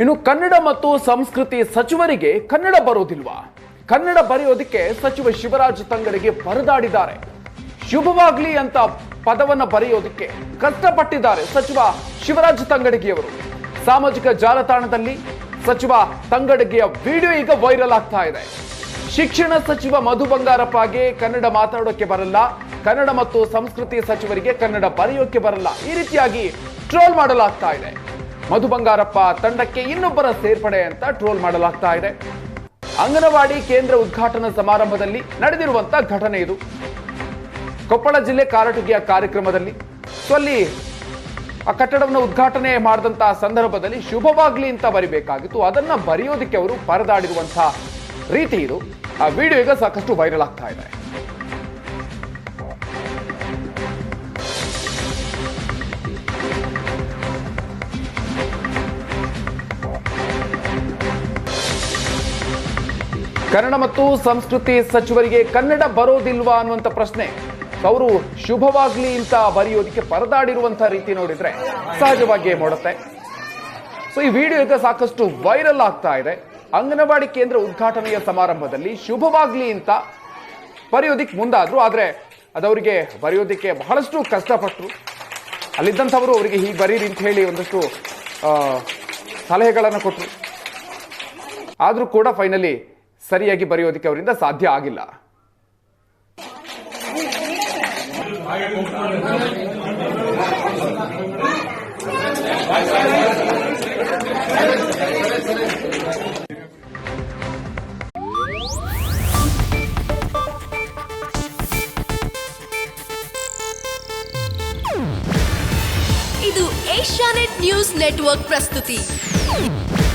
ಇನ್ನು ಕನ್ನಡ ಮತ್ತು ಸಂಸ್ಕೃತಿ ಸಚಿವರಿಗೆ ಕನ್ನಡ ಬರೋದಿಲ್ವಾ? ಕನ್ನಡ ಬರೆಯೋದಕ್ಕೆ ಸಚಿವ ಶಿವರಾಜ್ ತಂಗಡಿಗೆ ಪರದಾಡಿದ್ದಾರೆ ಶುಭವಾಗ್ಲಿ ಅಂತ ಪದವನ್ನ ಬರೆಯೋದಕ್ಕೆ ಕಷ್ಟಪಟ್ಟಿದ್ದಾರೆ ಸಚಿವ ಶಿವರಾಜ್ ತಂಗಡಿಗೆಯವರು. ಸಾಮಾಜಿಕ ಜಾಲತಾಣದಲ್ಲಿ ಸಚಿವ ತಂಗಡಿಗೆಯ ವಿಡಿಯೋ ಈಗ ವೈರಲ್ ಆಗ್ತಾ ಇದೆ. ಶಿಕ್ಷಣ ಸಚಿವ ಮಧು ಬಂಗಾರಪ್ಪಗೆ ಕನ್ನಡ ಮಾತಾಡೋಕೆ ಬರಲ್ಲ. ಕನ್ನಡ ಮತ್ತು ಸಂಸ್ಕೃತಿ ಸಚಿವರಿಗೆ ಕನ್ನಡ ಬರೆಯೋಕೆ ಬರಲ್ಲ. ಈ ರೀತಿಯಾಗಿ ಟ್ರೋಲ್ ಮಾಡಲಾಗ್ತಾ ಇದೆ. ಮಧು ಬಂಗಾರಪ್ಪ ತಂಡಕ್ಕೆ ಇನ್ನೊಬ್ಬರ ಸೇರ್ಪಡೆ ಅಂತ ಟ್ರೋಲ್ ಮಾಡಲಾಗ್ತಾ ಇದೆ. ಅಂಗನವಾಡಿ ಕೇಂದ್ರ ಉದ್ಘಾಟನಾ ಸಮಾರಂಭದಲ್ಲಿ ನಡೆದಿರುವಂತ ಘಟನೆ ಇದು. ಕೊಪ್ಪಳ ಜಿಲ್ಲೆ ಕಾರಟಗಿಯ ಕಾರ್ಯಕ್ರಮದಲ್ಲಿ ಸೊ ಅಲ್ಲಿ ಆ ಕಟ್ಟಡವನ್ನು ಉದ್ಘಾಟನೆ ಮಾಡಿದಂತಹ ಸಂದರ್ಭದಲ್ಲಿ ಶುಭವಾಗ್ಲಿ ಅಂತ ಬರಿಬೇಕಾಗಿತ್ತು. ಅದನ್ನ ಬರೆಯೋದಕ್ಕೆ ಅವರು ಪರದಾಡಿರುವಂತಹ ರೀತಿ ಇದು. ಆ ವಿಡಿಯೋ ಈಗ ಸಾಕಷ್ಟು ವೈರಲ್ ಆಗ್ತಾ ಇದೆ. ಕನ್ನಡ ಮತ್ತು ಸಂಸ್ಕೃತಿ ಸಚಿವರಿಗೆ ಕನ್ನಡ ಬರೋದಿಲ್ವಾ ಅನ್ನುವಂಥ ಪ್ರಶ್ನೆ. ಅವರು ಶುಭವಾಗ್ಲಿ ಅಂತ ಬರೆಯೋದಕ್ಕೆ ಪರದಾಡಿರುವಂತಹ ರೀತಿ ನೋಡಿದ್ರೆ ಸಹಜವಾಗಿಯೇ ಮಾಡುತ್ತೆ. ಸೊ ಈ ವಿಡಿಯೋ ಈಗ ಸಾಕಷ್ಟು ವೈರಲ್ ಆಗ್ತಾ ಇದೆ. ಅಂಗನವಾಡಿ ಕೇಂದ್ರ ಉದ್ಘಾಟನೆಯ ಸಮಾರಂಭದಲ್ಲಿ ಶುಭವಾಗ್ಲಿ ಅಂತ ಬರೆಯೋದಿಕ್ಕೆ ಮುಂದಾದ್ರು. ಆದ್ರೆ ಅದವರಿಗೆ ಬರೆಯೋದಿಕ್ಕೆ ಬಹಳಷ್ಟು ಕಷ್ಟಪಟ್ಟರು ಅಲ್ಲಿದ್ದಂಥವರು ಅವರಿಗೆ ಹೀಗೆ ಬರೀರಿ ಅಂತ ಹೇಳಿ ಒಂದಷ್ಟು ಸಲಹೆಗಳನ್ನು ಕೊಟ್ಟರು ಆದರೂ ಕೂಡ ಫೈನಲಿ ಸರಿಯಾಗಿ ಬರೆಯೋದಕ್ಕೆ ಅವರಿಂದ ಸಾಧ್ಯ ಆಗಿಲ್ಲ. ಇದು ಏಷ್ಯಾನೆಟ್ ನ್ಯೂಸ್ ನೆಟ್ವರ್ಕ್ ಪ್ರಸ್ತುತಿ.